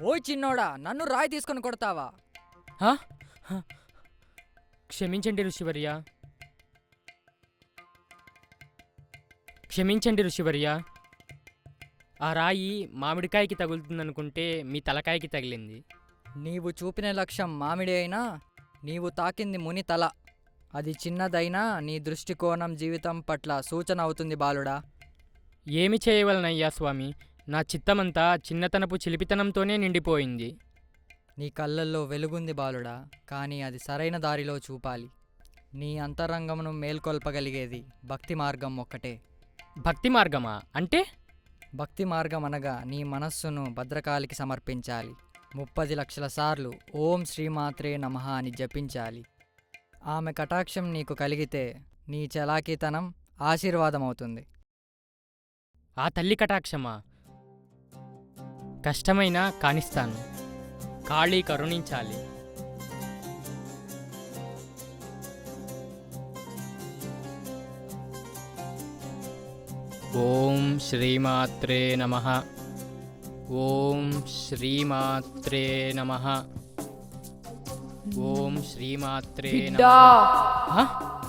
ఓయ్ చిన్నోడా నన్ను రాయి తీసుకొని కొడతావా? హా? హ. క్షమించండి ఋషివర్య. క్షమించండి ఋషివర్య. ఆ రాయి మామిడికాయకి తగులుతుందనుకుంటే మీ తలకాయకి తగిలింది. నీవు చూపిన లక్ష్యం మామిడి అయినా నీవు తాకింది ముని తల. అది చిన్నదైనా నీ దృష్టికోణం జీవితం పట్ల సూచన అవుతుంది బాలుడా. ఏమి చేయవలనయ్యా స్వామి? నా చిత్తమంతా చిన్నతనపు చిలిపితనంతోనే నిండిపోయింది. నీ కళ్ళల్లో వెలుగుంది బాలుడా కానీ అది సరైన దారిలో చూపాలి. నీ అంతరంగమును మేల్కొల్పగలిగేది భక్తి మార్గం ఒక్కటే. భక్తి మార్గమా? అంటే? భక్తి మార్గం అనగా నీ మనస్సును భద్రకాలికి సమర్పించాలి. ముప్పది లక్షల సార్లు ఓం శ్రీమాత్రే నమః అని జపించాలి. ఆమె కటాక్షం నీకు కలిగితే నీ చలాకీతనం ఆశీర్వాదం అవుతుంది ఆ తల్లి కటాక్షమా? కష్టమైనా కానిస్తాను. కాళీ కరుణించాలి. ఓం శ్రీమాత్రే నమ. ఓం శ్రీమాత్రే నమ. ఓం శ్రీమాత్రే నమ.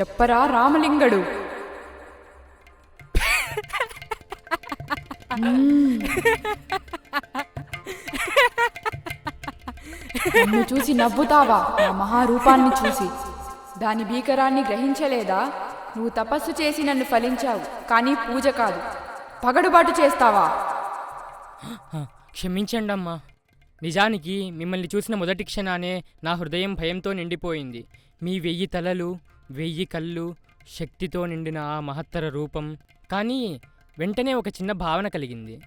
చెప్పరా రామలింగడు. హ్మ్. నన్ను చూసి నవ్వుతావా? నా మహారూపాన్ని చూసి. దాని భీకరాన్ని గ్రహించలేదా? నువ్వు తపస్సు చేసి నన్ను ఫలించావు కానీ పూజ కాదు. పగడుబాటు చేస్తావా? క్షమించండమ్మా. క్షమించండి అమ్మా నిజానికి మిమ్మల్ని చూసిన మొదటి క్షణానే నా హృదయం భయంతో నిండిపోయింది. మీ వెయ్యి తలలు వెయ్యి కళ్ళు శక్తితో నిండిన ఆ మహత్తర రూపం. కానీ వెంటనే ఒక చిన్న భావన కలిగింది.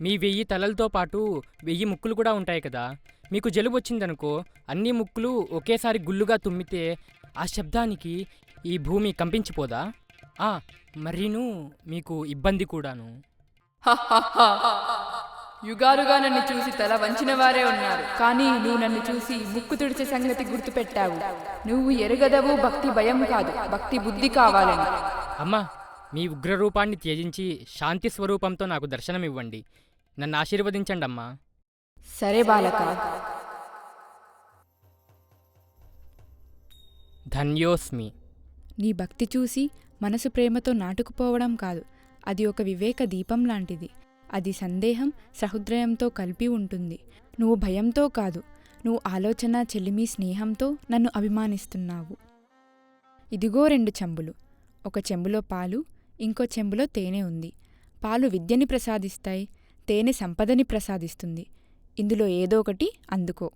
మీ వెయ్యి తలలతో పాటు వెయ్యి ముక్కులు కూడా ఉంటాయి కదా. మీకు జలుబు వచ్చిందనుకో అన్ని ముక్కులు ఒకేసారి గుల్లుగా తుమ్మితే ఆ శబ్దానికి ఈ భూమి కంపించిపోదా? ఆ, మరీను మీకు ఇబ్బంది కూడాను. యుగాలుగా నన్ను చూసి తల వంచిన వారే ఉన్నారు. కానీ నువ్వు నన్ను చూసి ముక్కు తుడిచే సంగతి గుర్తుపెట్టావు. నువ్వు ఎరగదవు భక్తి భయం కాదు. భక్తి బుద్ధి కావాలని. అమ్మా మీ ఉగ్రరూపాన్ని త్యజించి శాంతి స్వరూపంతో నాకు దర్శనమివ్వండి. నన్ను ఆశీర్వదించండి అమ్మా సరే బాలక. ధన్యోస్మి. నీ భక్తి చూసి మనసు ప్రేమతో నాటుకుపోవడం కాదు. అది ఒక వివేక దీపం లాంటిది. అది సందేహం సహృదయంతో కలిపి ఉంటుంది. నువ్వు భయంతో కాదు నువ్వు ఆలోచన చెలిమి స్నేహంతో నన్ను అభిమానిస్తున్నావు. ఇదిగో రెండు చెంబులు. ఒక చెంబులో పాలు ఇంకో చెంబులో తేనె ఉంది. పాలు విద్యని ప్రసాదిస్తాయి తేనె సంపదని ప్రసాదిస్తుంది. ఇందులో ఏదో ఒకటి అందుకో.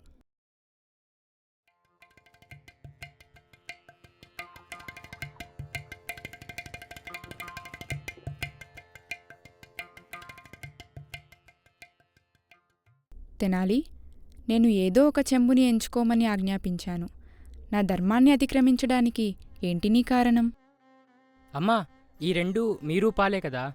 తెనాలి. నేను ఏదో ఒక చెంబుని ఎంచుకోమని ఆజ్ఞాపించాను. నా ధర్మాన్ని అతిక్రమించడానికి ఏంటి నీ కారణం? అమ్మా ఈ రెండు మీ రూపాలే కదా.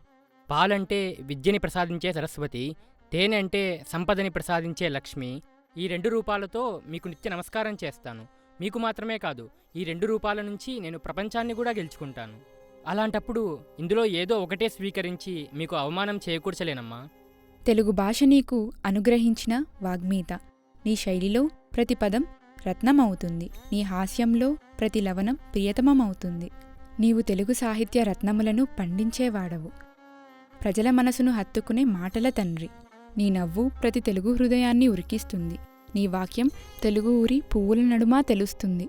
పాలంటే విద్యని ప్రసాదించే సరస్వతి తేనె అంటే సంపదని ప్రసాదించే లక్ష్మి. ఈ రెండు రూపాలతో మీకు నిత్య నమస్కారం చేస్తాను. మీకు మాత్రమే కాదు ఈ రెండు రూపాల నుంచి నేను ప్రపంచాన్ని కూడా గెలుచుకుంటాను. అలాంటప్పుడు ఇందులో ఏదో ఒకటే స్వీకరించి మీకు అవమానం చేకూర్చలేనమ్మా. తెలుగు భాష నీకు అనుగ్రహించిన వాగ్మీత. నీ శైలిలో ప్రతి పదం రత్నమవుతుంది. నీ హాస్యంలో ప్రతి లవణం ప్రియతమమవుతుంది. నీవు తెలుగు సాహిత్య రత్నములను పండించేవాడవు. ప్రజల మనసును హత్తుకునే మాటల తండ్రి. నీ నవ్వు ప్రతి తెలుగు హృదయాన్ని ఉరికిస్తుంది. నీ వాక్యం తెలుగు ఊరి పువ్వుల నడుమా తెలుస్తుంది.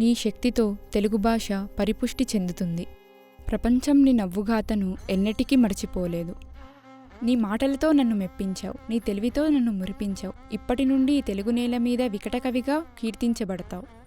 నీ శక్తితో తెలుగు భాష పరిపుష్టి చెందుతుంది. ప్రపంచం నీ నవ్వుగాతను ఎన్నటికీ మర్చిపోలేదు. నీ మాటలతో నన్ను మెప్పించావు నీ తెలివితో నన్ను మురిపించావు. ఇప్పటి నుండి తెలుగు నేల మీద వికటకవిగా కీర్తించబడతావు.